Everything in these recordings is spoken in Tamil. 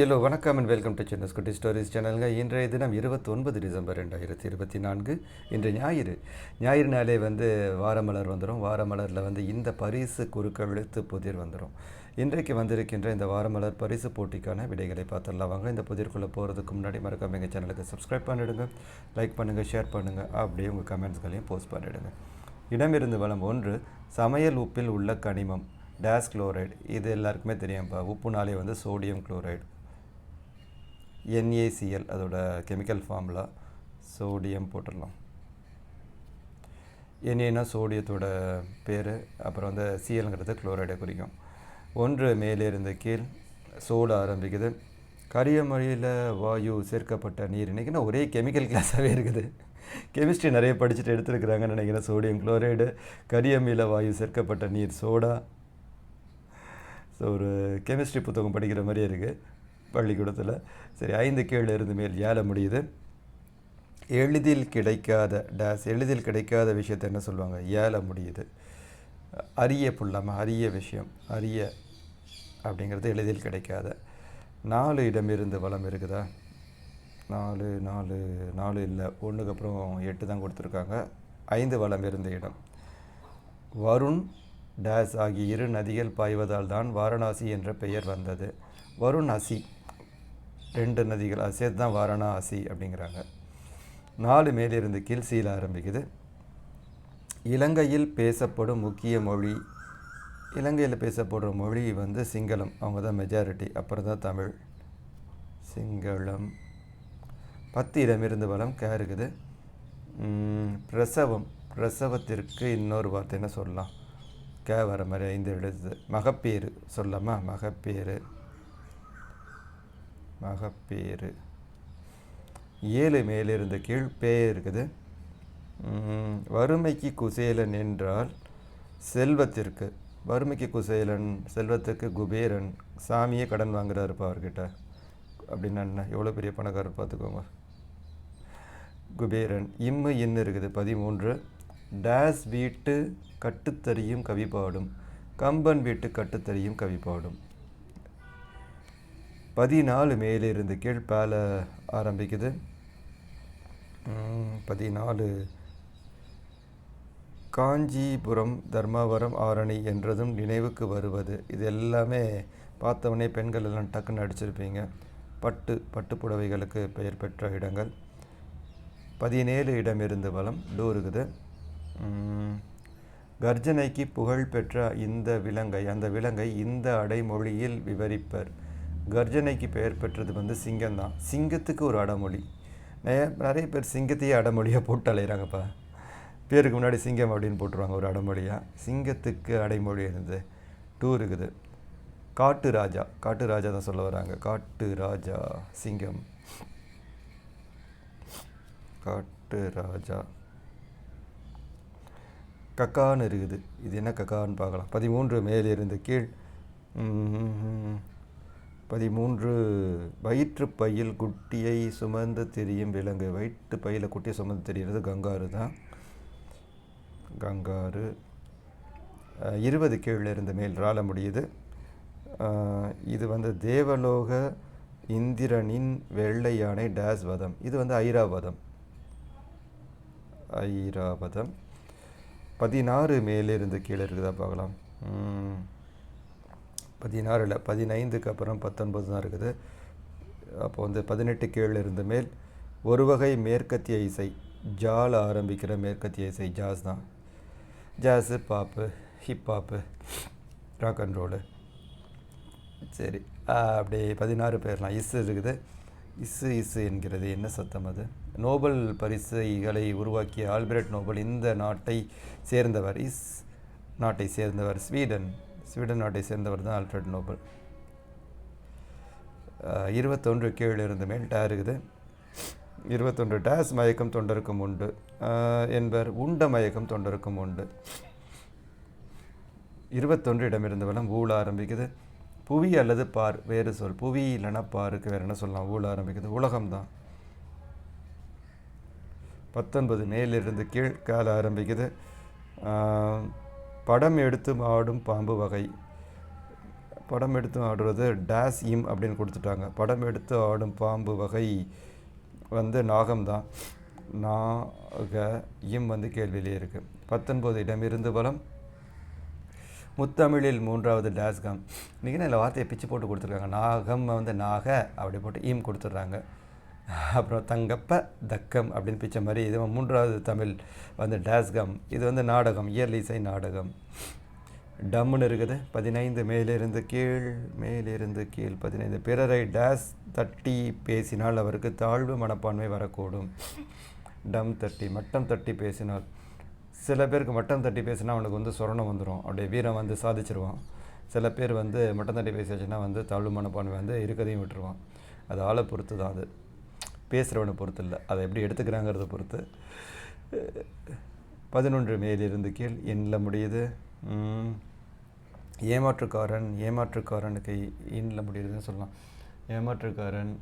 ஹலோ வணக்கம் அண்ட் வெல்கம் டு சின்ன குட்டி ஸ்டோரிஸ் சேனலுங்க இன்றைய தினம் இருபத்தொன்பது டிசம்பர் ரெண்டாயிரத்தி இருபத்தி நான்கு இன்று ஞாயிறு. ஞாயிறு நாளே வந்து வாரமலர் வந்துடும் வாரமலரில் வந்து இந்த பரிசு குறுக்கழுத்து புதிர் வந்துடும் இன்றைக்கு வந்திருக்கின்ற இந்த வாரமலர் பரிசு போட்டிக்கான விடைகளை பார்த்துடலாம். வாங்க இந்த புதிர்க்குள்ளே போகிறதுக்கு முன்னாடி மறக்காம எங்கள் சேனலுக்கு சப்ஸ்கிரைப் பண்ணிவிடுங்க லைக் பண்ணுங்கள் ஷேர் பண்ணுங்கள் அப்படியே உங்கள் கமெண்ட்ஸ்களையும் போஸ்ட் பண்ணிவிடுங்க இடமிருந்து வளம் ஒன்று சமையல் உப்பில் உள்ள கனிமம் டேஸ் குளோரைடு இது எல்லாருக்குமே தெரியும்ப்பா உப்புனாலே வந்து sodium chloride N A C L அதோட கெமிக்கல் ஃபார்முலா சோடியம் போட்டுடலாம். என்ஏனா சோடியத்தோட பேர் அப்புறம் வந்து சிஎல்ங்கிறது குளோரைடை குறிக்கும். ஒன்று மேலே இருந்த கீழ் சோடு ஆரம்பிக்குது. கரியமொழியில் வாயு சேர்க்கப்பட்ட நீர் இன்றைக்கினா ஒரே கெமிக்கல் கிளாஸாகவே இருக்குது. கெமிஸ்ட்ரி நிறைய படிச்சுட்டு எடுத்துருக்குறாங்கன்னு நினைக்கிறேன். சோடியம் குளோரைடு கரியமில வாயு சேர்க்கப்பட்ட நீர் சோடா. ஸோ ஒரு கெமிஸ்ட்ரி புத்தகம் படிக்கிற மாதிரியே இருக்குது பள்ளிக்கூடத்தில். சரி ஐந்து கீழே இருந்து மேல் ஏழ முடியுது? எளிதில் கிடைக்காத டேஸ் எளிதில் கிடைக்காத விஷயத்தை என்ன சொல்லுவாங்க? ஏல முடியுது? அரிய புல்லாமல் அரிய விஷயம். அரிய அப்படிங்கிறது எளிதில் கிடைக்காத. நாலு இடமிருந்து வளம் இருக்குதா? நாலு நாலு நாலு இல்லை. ஒன்றுக்கு அப்புறம் எட்டு தான் கொடுத்துருக்காங்க. ஐந்து வளம் இருந்த இடம். வருண் டேஸ் ஆகிய இரு நதிகள் பாய்வதால் தான் வாரணாசி என்ற பெயர் வந்தது. வருண் அசி. ரெண்டு நதிகள் அது சேர்த்து தான் வாரணாசி அப்படிங்கிறாங்க. நாலு மேலிருந்து கீழ் சீல ஆரம்பிக்குது. இலங்கையில் பேசப்படும் முக்கிய மொழி இலங்கையில் பேசப்படுற மொழி வந்து சிங்களம். அவங்க தான் மெஜாரிட்டி அப்புறம் தான் தமிழ். சிங்களம். பத்து இடமிருந்து வளம் கே இருக்குது பிரசவம். பிரசவத்திற்கு இன்னொரு வார்த்தை என்ன சொல்லலாம். கே வர மாதிரி ஐந்து எழுது. மகப்பேறு சொல்லாமா மகப்பேறு. மகப்பேறு. ஏழு மேலிருந்து கீழ் பே இருக்குது வறுமைக்கு குசேலன் என்றால் செல்வத்திற்கு. வறுமைக்கு குசேலன் செல்வத்துக்கு குபேரன் சாமியே கடன் வாங்குறாருப்பா அவர்கிட்ட. அப்படின்னா என்ன? எவ்வளோ பெரிய பணக்காரர் பார்த்துக்கோங்க. குபேரன் இம்மு இன்னு இருக்குது பதிமூன்று. டேஸ் வீட்டு கட்டுத்தறியும் கவி பாடும் கம்பன் வீட்டு கட்டுத்தறியும் கவி பாடும் பதினாலு மேலிருந்து கீழ் பேல ஆரம்பிக்குது. பதினாலு. காஞ்சிபுரம் தர்மாவரம் ஆரணி என்றதும் நினைவுக்கு வருவது. இது எல்லாமே பார்த்தவொடனே பெண்கள் எல்லாம் டக்குன்னு அடிச்சிருப்பீங்க. பட்டு பட்டு புடவைகளுக்கு பெயர் பெற்ற இடங்கள். பதினேழு இடமிருந்து வளம் டூருக்குது கர்ஜனைக்கு புகழ் பெற்ற இந்த விலங்கை அந்த விலங்கை இந்த அடைமொழியில் விவரிப்பர். கர்ஜனைக்கு பெயர் பெற்றது வந்து சிங்கம் தான் சிங்கத்துக்கு ஒரு அடைமொழி. நிறைய நிறைய பேர் சிங்கத்தையே அடைமொழியாக போட்டு அலைகிறாங்கப்பா பேருக்கு முன்னாடி சிங்கம் அப்படின்னு போட்டுருவாங்க ஒரு அடைமொழியாக சிங்கத்துக்கு அடைமொழி இருந்தது டூ இருக்குது காட்டு ராஜா. காட்டு ராஜா தான் சொல்ல வராங்க. காட்டு ராஜா சிங்கம். காட்டு ராஜா. கக்கான்னு இருக்குது. இது என்ன கக்கான்னு பார்க்கலாம். பதிமூன்று மேலிருந்து கீழ். பதிமூன்று வயிற்று பையில் குட்டியை சுமந்து திரியும் விலங்கு. வயிற்று பையில் குட்டியை சுமந்து திரிகிறது கங்காரு தான். கங்காரு. இருபது கீழே இருந்து மேல் ராள முடியுது. இது வந்து தேவலோக இந்திரனின் வெள்ளை யானை டேஸ் வதம். இது வந்து ஐராவதம் ஐராவதம் பதினாறு மேலிருந்து கீழே இருக்குதா பார்க்கலாம் பதினாறில் பதினாறு இல்லை பதினைந்துக்கு அப்புறம் பத்தொன்பது தான் இருக்குது. அப்போ வந்து பதினெட்டு கீழே இருந்து மேல். ஒரு வகை மேற்கத்திய இசை ஜால ஆரம்பிக்கிற மேற்கத்திய இசை ஜாஸ் தான். Jazz Pappu hip hop rock and roll சரி அப்படியே பதினாறு பேர்லாம். இஸ் இருக்குது. இஸ்ஸு இஸ்ஸு என்கிறது என்ன சத்தம் அது? நோபல் பரிசுகளை உருவாக்கிய ஆல்பர்ட் நோபல் இந்த நாட்டை சேர்ந்தவர். இஸ் நாட்டை சேர்ந்தவர் ஸ்வீடன். ஸ்வீடன் நாட்டை சேர்ந்தவர் தான் ஆல்ஃபிரட் நோபல். இருபத்தொன்று கீழே இருந்து மேல் டே இருக்குது. இருபத்தொன்று டேஸ் மயக்கம் தொண்டருக்கும் உண்டு. என்பர் உண்ட மயக்கம் தொண்டருக்கும் உண்டு. இருபத்தொன்று இடமிருந்து வளம் ஊழ ஆரம்பிக்குது. புவி அல்லது பார் வேறு சொல். புவி இல்லைன்னா பாருக்கு வேறு என்ன சொல்லலாம்? ஊழ ஆரம்பிக்குது. உலகம்தான் பத்தொன்பது மேலிருந்து கீழ் கால ஆரம்பிக்குது. படம் எடுத்து ஆடும் பாம்பு வகை. படம் எடுத்து ஆடுறது டேஸ் இம் அப்படின்னு கொடுத்துட்டாங்க. படம் எடுத்து ஆடும் பாம்பு வகை வந்து நாகம்தான் நாக இம் வந்து கேள்வியிலே இருக்குது பத்தொன்பது இடமிருந்து பலம் முத்தமிழில் மூன்றாவது டேஸ்கம் இன்றைக்கி இந்த வார்த்தையை பிச்சு போட்டு கொடுத்துருக்காங்க. நாகம் வந்து நாக அப்படி போட்டு ஈம் கொடுத்துட்றாங்க. அப்புறம் தங்கப்ப தக்கம் அப்படின்னு பிச்ச மாதிரி இது மூன்றாவது தமிழ் வந்து டேஸ்கம். இது வந்து நாடகம் இயர்லி இசை நாடகம். டம்முன்னு இருக்குது பதினைந்து மேலிருந்து கீழ் மேலிருந்து கீழ் பதினைந்து. பிறரை டேஸ் தட்டி பேசினால் அவருக்கு தாழ்வு மனப்பான்மை வரக்கூடும். டம் தட்டி மட்டம் தட்டி பேசினால். சில பேருக்கு மட்டம் தட்டி பேசினா அவனுக்கு வந்து சொரணம் வந்துடும் அப்படியே வீரம் வந்து சாதிச்சிருவான். சில பேர் வந்து மட்டம் தட்டி பேசியாச்சுன்னா வந்து தாழ்வு மனப்பான்மை வந்து இருக்கதையும் விட்டுருவான். அது ஆளை பொறுத்து தான் அது. பேசுகிறவனை பொறுத்து இல்லை அதை எப்படி எடுத்துக்கிறாங்கிறத பொறுத்து. பதினொன்று மேலிருந்து கீழ் எண்ணில் முடியுது. ஏமாற்றுக்காரன் ஏமாற்றுக்காரனுக்கு இன்ல முடியுதுன்னு சொல்லலாம். ஏமாற்றுக்காரன்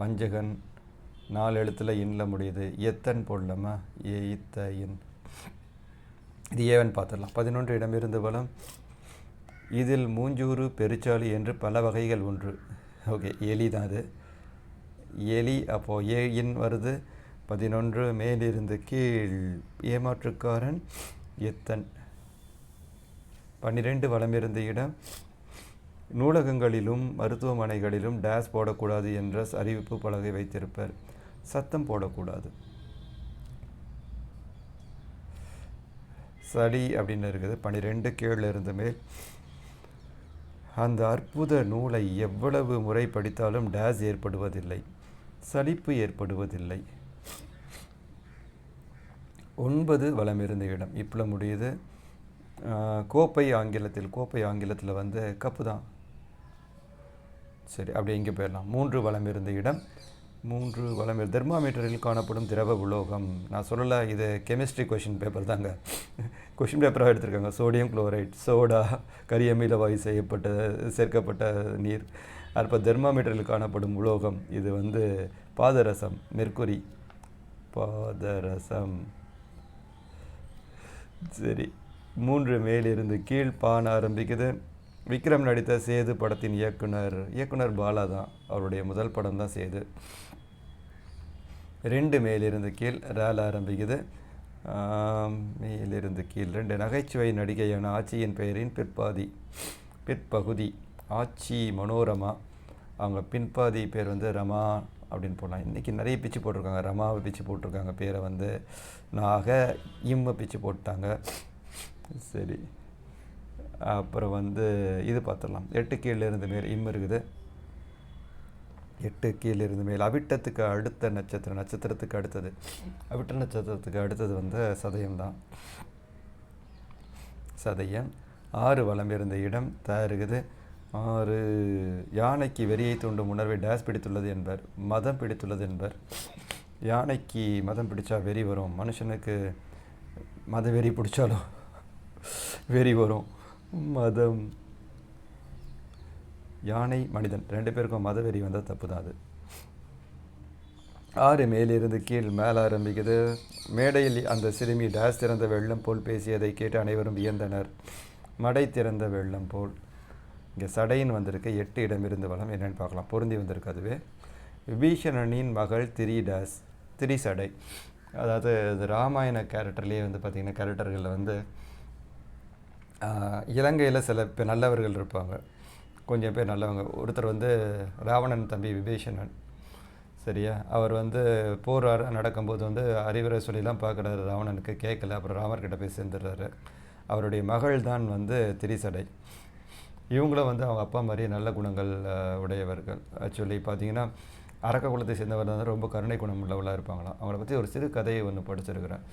வஞ்சகன் நாலு எழுத்தில் இன்ல முடியுது. எத்தன் போடலாமா? ஏ இத்த இன். இது ஏவன் பார்த்துடலாம். பதினொன்று இடமிருந்து பலம் இதில் மூஞ்சூறு பெருச்சாளி என்று பல வகைகள் ஒன்று. ஓகே எலி தான் அது. எலி அப்போது ஏ இன் வருது. பதினொன்று மேலிருந்து கீழ். ஏமாற்றுக்காரன் எத்தன்? பன்னிரெண்டு வளமிருந்த இடம். நூலகங்களிலும் மருத்துவமனைகளிலும் டேஸ் போடக்கூடாது என்ற அறிவிப்பு பலகை வைத்திருப்பர். சத்தம் போடக்கூடாது. சளி அப்படின்னு இருக்குது. பன்னிரெண்டு கீழே இருந்து மேல். அந்த அற்புத நூலை எவ்வளவு முறை படித்தாலும் டேஸ் ஏற்படுவதில்லை. சலிப்பு ஏற்படுவதில்லை. ஒன்பது வளமிருந்த இடம். இப்போ முடியுது. கோப்பை ஆங்கிலத்தில் கோப்பை ஆங்கிலத்தில் வந்து கப்பு தான். சரி அப்படியே இங்கே போயிடலாம். மூன்று வளம் இருந்த இடம். மூன்று வளமில் தெர்மாமீட்டரில் காணப்படும் திரவ உலோகம். நான் சொல்லலை இது கெமிஸ்ட்ரி கொஷின் பேப்பர் தாங்க. கொஷின் பேப்பராக எடுத்திருக்காங்க. சோடியம் குளோரைட் சோடா கரியமில வாயு செய்யப்பட்ட சேர்க்கப்பட்ட நீர். அப்போ தெர்மாமீட்டரில் காணப்படும் உலோகம் இது வந்து பாதரசம் மெர்க்குரி பாதரசம். சரி. மூன்று மேலிருந்து கீழ் பான ஆரம்பிக்குது. விக்ரம் நடித்த சேது படத்தின் இயக்குனர் இயக்குனர் பாலா தான். அவருடைய முதல் படம் தான் சேது. ரெண்டு மேலிருந்து கீழ் ரேல் ஆரம்பிக்குது. மேலிருந்து கீழ் ரெண்டு. நகைச்சுவை நடிகையான ஆட்சியின் பெயரின் பிற்பாதி பிற்பகுதி ஆட்சி மனோரமா. அவங்க பின்பாதி பேர் வந்து ரமா அப்படின்னு போடலாம். இன்றைக்கி நிறைய பிச்சு போட்டிருக்காங்க. ரமாவை பிச்சு போட்டிருக்காங்க. பேரை வந்து நாக இம்மை பிச்சு போட்டாங்க. சரி. அப்புறம் வந்து இது பார்த்துடலாம். எட்டு கீழே இருந்து மேல் இம் இருக்குது. எட்டு கீழே இருந்து மேல். அவிட்டத்துக்கு அடுத்த நட்சத்திரம் நட்சத்திரத்துக்கு அடுத்தது. அவிட்ட நட்சத்திரத்துக்கு அடுத்தது வந்து சதயம் தான். சதயம். ஆறு வளம் இருந்த இடம் த ஆறு யானைக்கு வெறியை தூண்டும் உணர்வை டேஸ் பிடித்துள்ளது என்பர். மதம் பிடித்துள்ளது என்பர். யானைக்கு மதம் பிடிச்சா வெறி வரும். மனுஷனுக்கு மத வெறி பிடிச்சாலும் வெறி வரும். மதம் யானை மனிதன். ரெண்டு பேருக்கும் மதவெறி வந்தால் தப்பு தான் அது. ஆறு மேலிருந்து கீழ் மேலே ஆரம்பிக்குது. மேடையில் அந்த சிறுமி டேஸ் திறந்த வெள்ளம் போல் பேசியதை கேட்டு அனைவரும் வியந்தனர். மடை திறந்த வெள்ளம் போல். இங்கே சடையின் வந்திருக்கு. எட்டு இடமிருந்து வளம் என்னென்னு பார்க்கலாம். பொருந்தி வந்திருக்கு அதுவே. விபீஷணனின் மகள் திரி டேஸ் திரி சடை. அதாவது இது ராமாயண கேரக்டர்லேயே வந்து பார்த்திங்கன்னா கேரக்டர்களில் வந்து இலங்கையில் சில பேர் நல்லவர்கள் இருப்பாங்க. கொஞ்சம் பேர் நல்லவங்க. ஒருத்தர் வந்து ராவணன் தம்பி விபீஷணன். சரியா? அவர் வந்து போர் நடக்கும்போது வந்து அறிவுரை சொல்லிலாம் பார்க்குறாரு ராவணனுக்கு கேட்கல. அப்புறம் ராமர்கிட்ட போய் சேர்ந்துடுறாரு. அவருடைய மகள் தான் வந்து திரிசடை. இவங்களும் வந்து அவங்க அப்பா மாதிரி நல்ல குணங்கள் உடையவர்கள். ஆக்சுவலி பார்த்தீங்கன்னா அரக்க குலத்தை சேர்ந்தவர் வந்து ரொம்ப கருணை குணம் உள்ளவளாக இருப்பாங்களாம். அவங்கள பற்றி ஒரு சிறு கதையை ஒன்று படிச்சிருக்கிறேன்.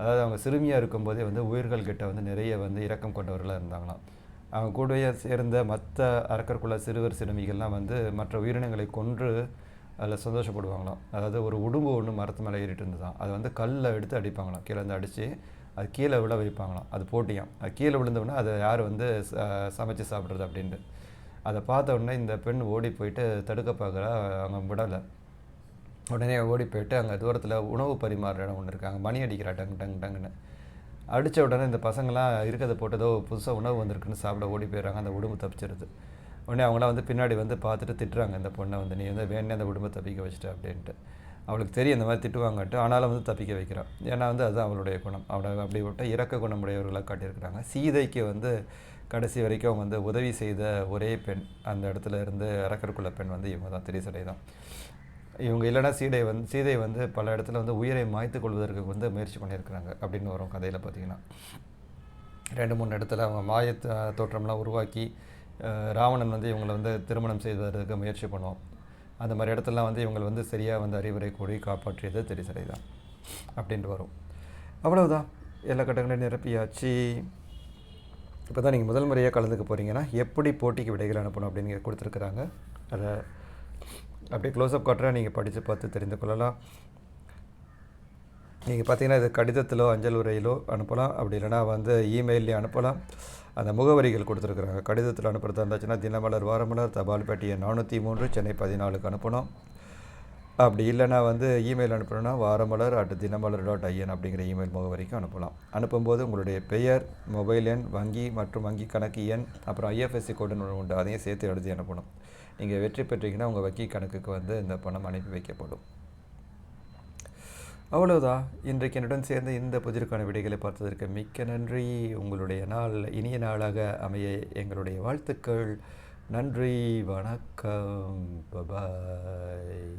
அதாவது அவங்க சிறுமியாக இருக்கும்போதே வந்து உயிர்கள் கிட்ட வந்து நிறைய வந்து இரக்கம் கொண்டவர்களாக இருந்தாங்களாம். அவங்க கூடவே சேர்ந்த மற்ற அரக்கர்குல சிறுவர் சிறுமிகள்லாம் வந்து மற்ற உயிரினங்களை கொன்று அதில் சந்தோஷப்படுவாங்களாம். அதாவது ஒரு உடும்பு ஒன்று மரத்து மேலே ஏறிட்டு இருந்ததாம். அதை வந்து கல்லை எடுத்து அடிப்பாங்களாம். கீழே இருந்து அடித்து அது கீழே விழ வைப்பாங்களாம். அது போட்டியாம். அது கீழே விழுந்தவுடனே அதை யார் வந்து ச- சமைச்சு சாப்பிட்றது அப்படின்ட்டு. அதை பார்த்த உடனே இந்த பெண் ஓடி போயிட்டு தடுக்க பார்க்குறா அவங்க விடலை. உடனே ஓடி போயிட்டு அங்கே தூரத்தில் உணவு பரிமாறுற இடம் ஒன்று இருக்காங்க அங்கே மணி அடிக்கிறா டங் டங் டங்குன்னு. அடித்த உடனே இந்த பசங்களாம் இருக்கிறத போட்டதோ புதுசாக உணவு வந்திருக்குன்னு சாப்பிட ஓடி போயிடுறாங்க. அந்த உடம்பு தப்பிச்சிருது. உடனே அவங்களாம் வந்து பின்னாடி வந்து பார்த்துட்டு திட்டுறாங்க. இந்த பொண்ணை வந்து நீ வந்து வேணே அந்த உடம்பை தப்பிக்க வச்சுட்ட அப்படின்ட்டு. அவளுக்கு தெரியும் இந்த மாதிரி திட்டுவாங்கட்டு ஆனாலும் வந்து தப்பிக்க வைக்கிறான். ஏன்னா வந்து அதுதான் அவளுடைய குணம். அவளை அப்படி விட்ட இறக்க குணமுடையவர்களாக காட்டியிருக்கிறாங்க. சீதைக்கு வந்து கடைசி வரைக்கும் அவங்க வந்து உதவி செய்த ஒரே பெண். அந்த இடத்துல இருந்து இறக்கறக்குள்ள பெண் வந்து இவங்க தான் திரிசடை தான் இவங்க இல்லைன்னா சீடை வந்து சீதை வந்து பல இடத்துல வந்து உயிரை மாய்த்து கொள்வதற்கு வந்து முயற்சி பண்ணியிருக்கிறாங்க அப்படின்னு வரும் கதையில் பார்த்தீங்கன்னா. ரெண்டு மூணு இடத்துல அவங்க மாய தோற்றம்லாம் உருவாக்கி ராவணன் வந்து இவங்களை வந்து திருமணம் செய்வதற்கு முயற்சி பண்ணுவோம் அந்த மாதிரி இடத்துலலாம் வந்து இவங்களை வந்து சரியாக வந்து அறிவுரை கூடி காப்பாற்றியது திரிசடை தான் அப்படின்ட்டு வரும். அவ்வளவுதான். எல்லா கட்டங்களையும் நிரப்பியாச்சு. இப்போ தான் நீங்கள் முதல் முறையாக கலந்துக்க போகிறீங்கன்னா எப்படி போட்டிக்கு விடைகள் அனுப்பணும் அப்படின்னு கொடுத்துருக்குறாங்க. அதை அப்படியே க்ளோஸ்அப் காட்டுறா நீங்கள் படித்து பார்த்து தெரிந்து கொள்ளலாம். நீங்கள் பார்த்தீங்கன்னா இது கடிதத்திலோ அஞ்சல் உரையிலோ அனுப்பலாம். அப்படி இல்லைனா வந்து இமெயிலே அனுப்பலாம். அந்த முகவரிகள் கொடுத்துருக்குறாங்க. கடிதத்தில் அனுப்புறதா இருந்துச்சுன்னா தினமலர் வாரமலர் தபால் பெட்டியை நானூற்றி மூன்று சென்னை பதினாலுக்கு அனுப்பணும். அப்படி இல்லைனா வந்து email அனுப்பணும்னா Varamalar at Dinamalar dot I N அப்படிங்கிற இமெயில் முகவரிக்கும் அனுப்பலாம். அனுப்பும்போது உங்களுடைய பெயர் மொபைல் எண் வங்கி மற்றும் வங்கி கணக்கு எண் அப்புறம் ஐஎஃப்எஸ்சி கோடுன்னு உண்டு. அதையும் சேர்த்து எழுதி அனுப்பணும். நீங்கள் வெற்றி பெற்றீங்கன்னா உங்கள் வங்கி கணக்குக்கு வந்து இந்த பணம் அனுப்பி வைக்கப்படும். அவ்வளோதான் இன்றைக்கு என்னுடன் சேர்ந்து இந்த புதிருக்கான விடைகளை பார்த்ததற்கு மிக்க நன்றி. உங்களுடைய நாள் இனிய நாளாக அமைய எங்களுடைய வாழ்த்துக்கள். நன்றி வணக்கம். பபாய்